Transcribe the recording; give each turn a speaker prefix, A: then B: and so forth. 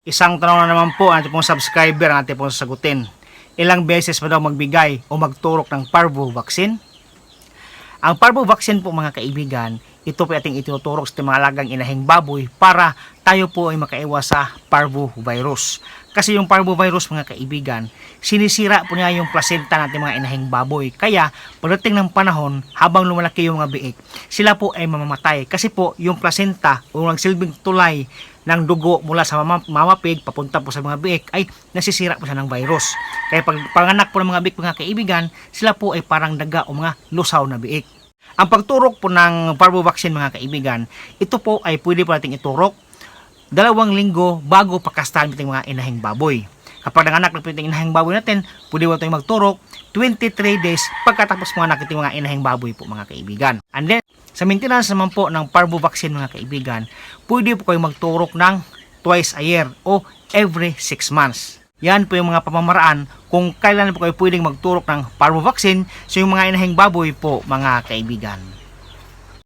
A: Isang tanong na naman po ang ating subscriber ang ating pong sagutin. Ilang beses ba daw magbigay o magturok ng parvo vaccine? Ang parvo vaccine po mga kaibigan, ito po ating itinuturok sa mga alagang inahing baboy para tayo po ay makaiwas sa parvo virus. Kasi yung parvo virus mga kaibigan, sinisira po niya yung placenta natin mga inahing baboy. Kaya pagdating ng panahon, habang lumalaki yung mga biik, sila po ay mamamatay. Kasi po yung placenta o nagsilbing tulay ng dugo mula sa mama, papunta po sa mga biik ay nasisira po siya ng virus. Kaya pag panganak po ng mga biik mga kaibigan, sila po ay parang daga o mga lusaw na biik. Ang pagturok po ng parvo mga kaibigan, ito po ay pwede po nating iturok dalawang linggo bago pakastahan natin mga inahing baboy. Kapag nanganak na po yung inahing baboy natin, pwede po tayong magturok 23 days pagkatapos mga nakita mga inahing baboy po mga kaibigan. And then, sa maintenance naman po ng parvo vaccine mga kaibigan, pwede po kayong magturok ng twice a year o every 6 months. Yan po yung mga pamamaraan kung kailan po kayo pwedeng magturok ng parvo vaccine sa yung mga inahing baboy po mga kaibigan.